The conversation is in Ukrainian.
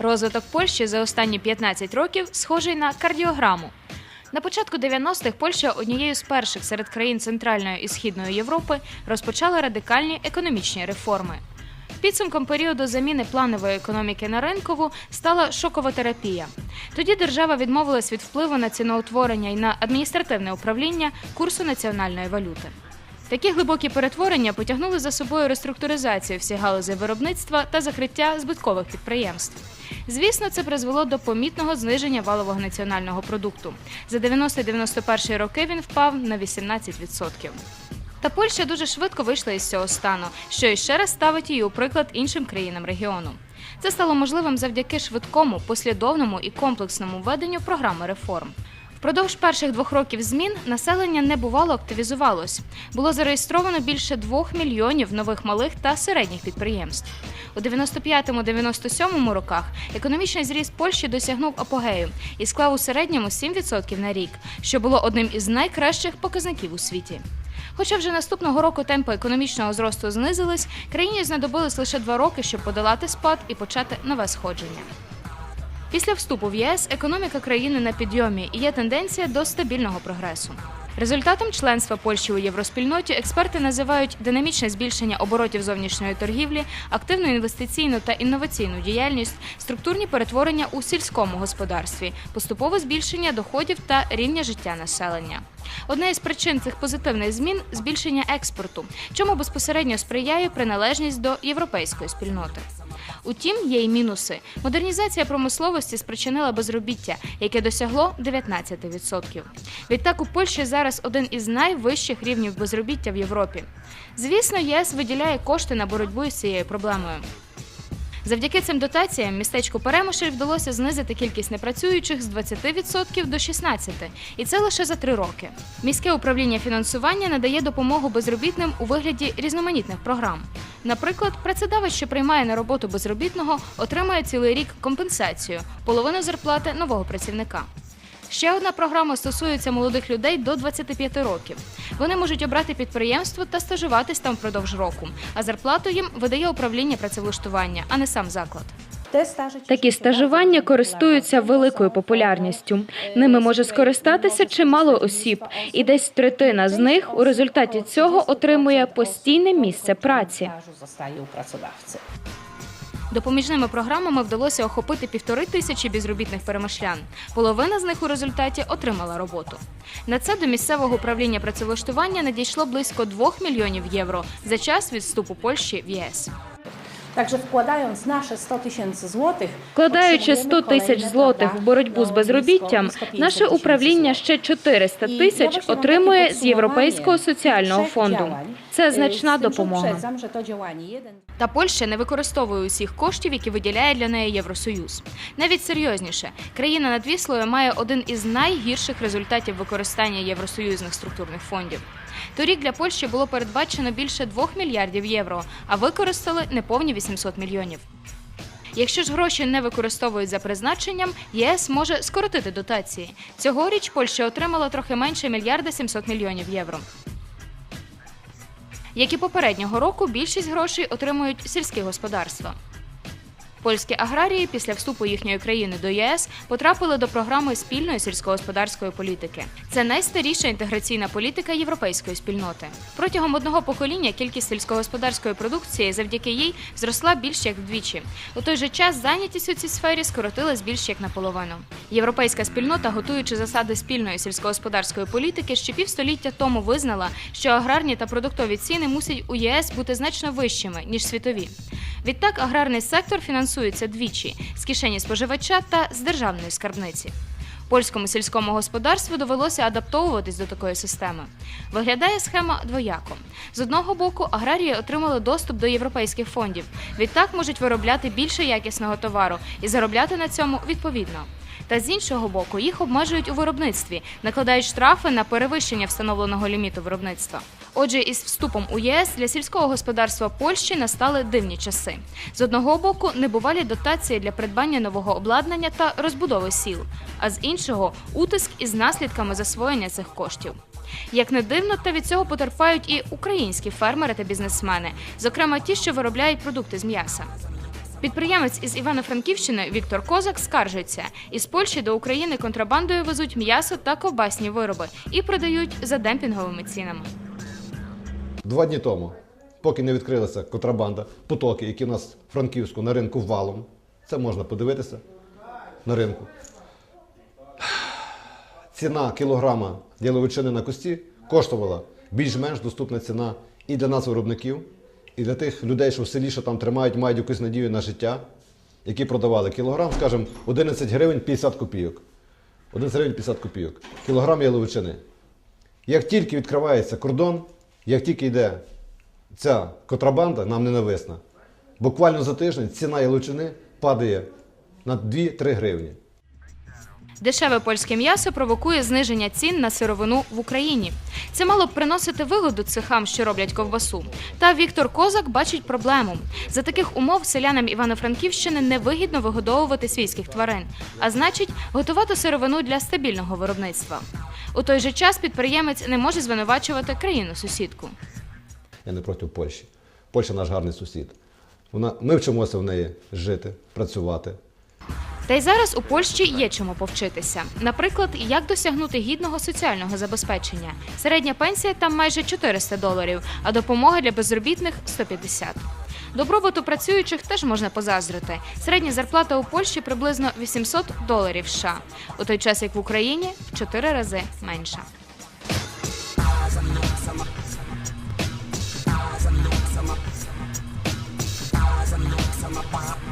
Розвиток Польщі за останні 15 років схожий на кардіограму. На початку 90-х Польща однією з перших серед країн Центральної і Східної Європи розпочала радикальні економічні реформи. Підсумком періоду заміни планової економіки на ринкову стала шокова терапія. Тоді держава відмовилась від впливу на ціноутворення і на адміністративне управління курсу національної валюти. Такі глибокі перетворення потягнули за собою реструктуризацію всіх галузей виробництва та закриття збиткових підприємств. Звісно, це призвело до помітного зниження валового національного продукту. За 90-91 роки він впав на 18%. Та Польща дуже швидко вийшла із цього стану, що іще раз ставить її у приклад іншим країнам регіону. Це стало можливим завдяки швидкому, послідовному і комплексному введенню програми реформ. Впродовж перших двох років змін населення небувало активізувалось. Було зареєстровано більше двох мільйонів нових малих та середніх підприємств. У 95-97 роках економічний зріст Польщі досягнув апогею і склав у середньому 7% на рік, що було одним із найкращих показників у світі. Хоча вже наступного року темпи економічного зросту знизились, країні знадобилось лише два роки, щоб подолати спад і почати нове сходження. Після вступу в ЄС економіка країни на підйомі і є тенденція до стабільного прогресу. Результатом членства Польщі у євроспільноті експерти називають динамічне збільшення оборотів зовнішньої торгівлі, активну інвестиційну та інноваційну діяльність, структурні перетворення у сільському господарстві, поступове збільшення доходів та рівня життя населення. Одна із причин цих позитивних змін збільшення експорту, чому безпосередньо сприяє приналежність до європейської спільноти. Утім, є й мінуси. Модернізація промисловості спричинила безробіття, яке досягло 19%. Відтак у Польщі зараз один із найвищих рівнів безробіття в Європі. Звісно, єС виділяє кошти на боротьбу із цією проблемою. Завдяки цим дотаціям містечку Перемишль вдалося знизити кількість непрацюючих з 20% до 16%, і це лише за три роки. Міське управління фінансування надає допомогу безробітним у вигляді різноманітних програм. Наприклад, працедавець, що приймає на роботу безробітного, отримає цілий рік компенсацію половину зарплати нового працівника. Ще одна програма стосується молодих людей до 25 років. Вони можуть обрати підприємство та стажуватись там впродовж року, а зарплату їм видає управління працевлаштування, а не сам заклад. Такі стажування користуються великою популярністю. Ними може скористатися чимало осіб, і десь третина з них у результаті цього отримує постійне місце праці. Допоміжними програмами вдалося охопити півтори тисячі безробітних перемишлян. Половина з них у результаті отримала роботу. На це до місцевого управління працевлаштування надійшло близько 2 мільйонів євро за час від вступу Польщі в ЄС. Вкладаючи 100 otrzymujemy тисяч злотих в боротьбу з безробіттям, blisko- blisko 500 наше управління ще 400 тисяч отримує з Європейського соціального фонду. Це значна допомога. Та Польща не використовує усіх коштів, які виділяє для неї Євросоюз. Навіть серйозніше, країна над Віслою має один із найгірших результатів використання євросоюзних структурних фондів. Торік для Польщі було передбачено більше 2 мільярдів євро, а використали неповні 800 мільйонів. Якщо ж гроші не використовують за призначенням, ЄС може скоротити дотації. Цьогоріч Польща отримала трохи менше мільярда 700 мільйонів євро. Як і попереднього року, більшість грошей отримують сільські господарства. Польські аграрії після вступу їхньої країни до ЄС потрапили до програми спільної сільськогосподарської політики. Це найстаріша інтеграційна політика європейської спільноти. Протягом одного покоління кількість сільськогосподарської продукції завдяки їй зросла більш як вдвічі. У той же час зайнятість у цій сфері скоротилась більш як наполовину. Європейська спільнота, готуючи засади спільної сільськогосподарської політики, ще півстоліття тому визнала, що аграрні та продуктові ціни мусять у ЄС бути значно вищими ніж світові. Відтак аграрний сектор фінансується двічі з кишені споживача та з державної скарбниці. Польському сільському господарству довелося адаптовуватись до такої системи. Виглядає схема двояко. З одного боку, аграрії отримали доступ до європейських фондів. Відтак можуть виробляти більше якісного товару і заробляти на цьому відповідно. Та з іншого боку, їх обмежують у виробництві, накладають штрафи на перевищення встановленого ліміту виробництва. Отже, із вступом у ЄС для сільського господарства Польщі настали дивні часи. З одного боку, небувалі дотації для придбання нового обладнання та розбудови сіл, а з іншого утиск із наслідками засвоєння цих коштів. Як не дивно, та від цього потерпають і українські фермери та бізнесмени, зокрема ті, що виробляють продукти з м'яса. Підприємець із Івано-Франківщини Віктор Козак скаржиться: із Польщі до України контрабандою везуть м'ясо та ковбасні вироби і продають за демпінговими цінами. Два дні тому, поки не відкрилася контрабанда, потоки, які у нас в Франківську на ринку валом, це можна подивитися на ринку. Ціна кілограма яловичини на кості коштувала більш-менш доступна ціна і для нас, виробників, і для тих людей, що в селі, що там тримають, мають якусь надію на життя, які продавали кілограм, скажімо, 11 гривень 50 копійок. 11 гривень 50 копійок. Кілограм яловичини. Як тільки відкривається кордон, як тільки йде ця контрабанда, нам ненависна, буквально за тиждень ціна яловичини падає на 2-3 гривні. Дешеве польське м'ясо провокує зниження цін на сировину в Україні. Це мало б приносити вигоду цехам, що роблять ковбасу. Та Віктор Козак бачить проблему. За таких умов селянам Івано-Франківщини невигідно вигодовувати свійських тварин, а значить, готувати сировину для стабільного виробництва. У той же час підприємець не може звинувачувати країну сусідку. Я не проти Польщі. Польща наш гарний сусід. Вона, ми вчимося в неї жити, працювати. Та й зараз у Польщі є чому повчитися. Наприклад, як досягнути гідного соціального забезпечення. Середня пенсія там майже 400 доларів, а допомога для безробітних 150. Добробуту працюючих теж можна позаздрити. Середня зарплата у Польщі приблизно 800 доларів США, у той час як в Україні в 4 рази менша. Some